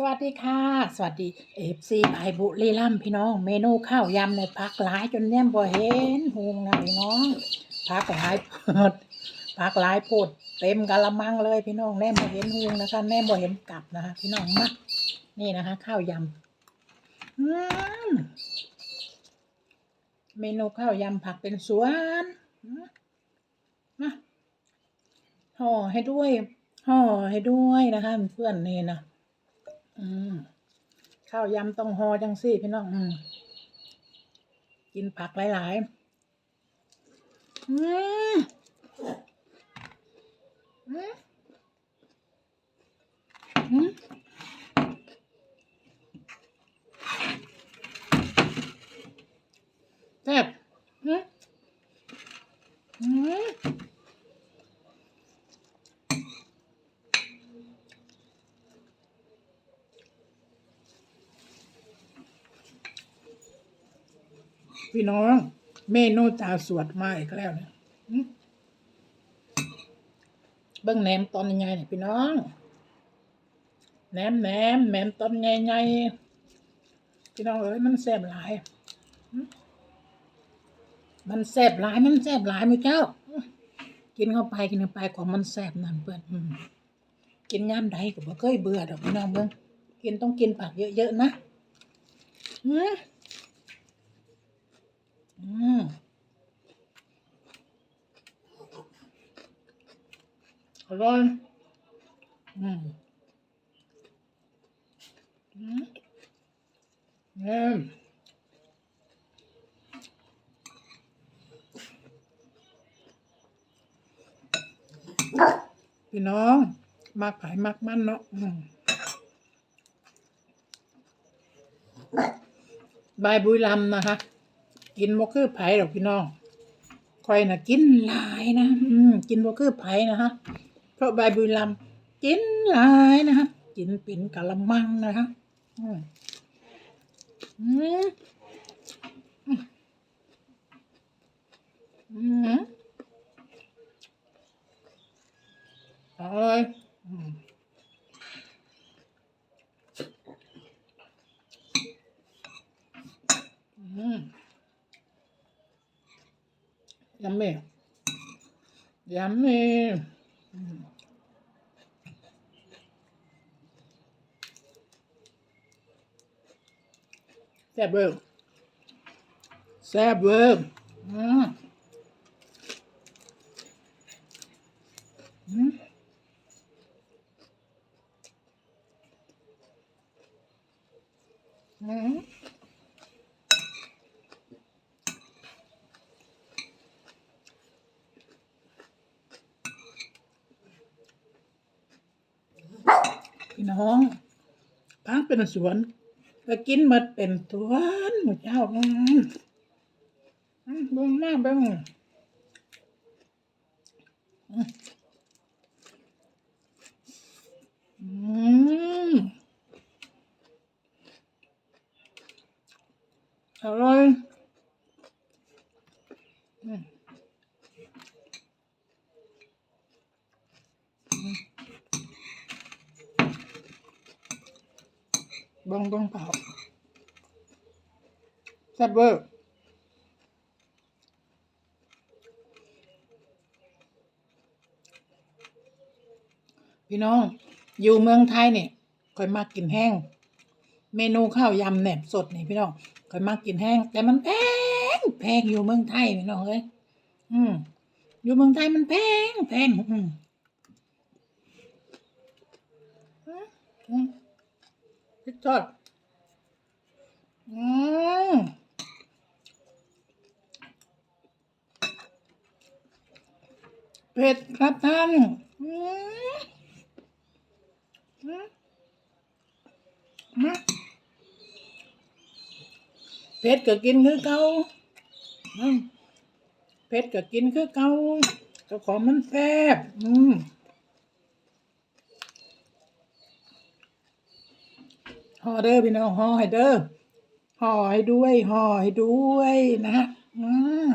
สวัสดีค่ะ สวัสดีเอฟซีไอบุรีรัมพี่น้อง เมนูข้าวยำในพักหลายจนแนมบ่เห็นหูงนะพี่น้องพักหลายโพดพักหลายโพดเต็มกะละมังเลยพี่น้องแนมบ่เห็นหูงนะคะแนมบ่เห็นกลับนะคะพี่น้องมานี่นะคะ ข้าวยำมเมนูข้าวยำผักเป็นสวนมาห่อให้ด้วยห่อให้ด้วยนะคะเพื่อนนี่นะ อืมข้าวยำต้องหอจังสิพี่น้องอืมกินผักหลายๆ อืมอืมอืมแซ่บอืมอืม พี่น้อง เมนูตาสวดมาอีกแล้วเนี่ยเบิ้งแหนมตอนใหญ่ๆเนี่ยพี่น้องแหนมแหนมแหนมตอนใหญ่ๆพี่น้องเอ้ยมันแซ่บหลาย มันแซ่บหลาย มันแซ่บหลายมือเจ้า กินเข้าไปกินเข้าไปของมันแซ่บนั่นเพื่อนกินย่ำใดก็บ่เคยเบื่อดอกพี่น้องเบิ้งกินต้องกินผักเยอะๆนะอืม อืมอร่อยอืมอืมเยี่ยมพี่น้องมักไผ่มักมั่นเนาะบายบุรีรัมย์นะคะ กินบ่คือไผ่ดอกพี่น้องคอยน่ะกินหลายนะ อืมกินบ่คือไผ่นะฮะเพราะใบบุรีรัมกินหลายนะฮะกินเป็นกะละมังนะฮะอืมอืมอืมอร่อยอืมอืม Yummy. Yummy. อืมแซ่บเวอร์แซ่บเวอร์อืมอืมอืม พี่น้องพังเป็นสวนก็กินหมดเป็นสวนหมดเจ้าเบิ่งหน้าเบิ่งอืมอืมอร่อยอืม เบิ่งเบิ่งเปล่าแซ่บเวอร์พี่น้อง อยู่เมืองไทยเนี่ยคอยมากกินแห้ง เมนูข้าวยำแหนบสดนี่พี่น้องคอยมากกินแห้ง แต่มันแพงแพงอยู่เมืองไทยพี่น้องเอ้ยอืมอยู่เมืองไทยมันแพงแพงอืมอืม ริกทอดอืมเผ็ดครับท่านอืมมอืมเผ็ดก็กินคือเก่าเผ็ดก็กินคือเก่าเจ้าของมันแซ่บอืม ห่อเด้อพี่น้องห่อให้เด้อห่อให้ด้วยห่อให้ด้วยนะฮะอืม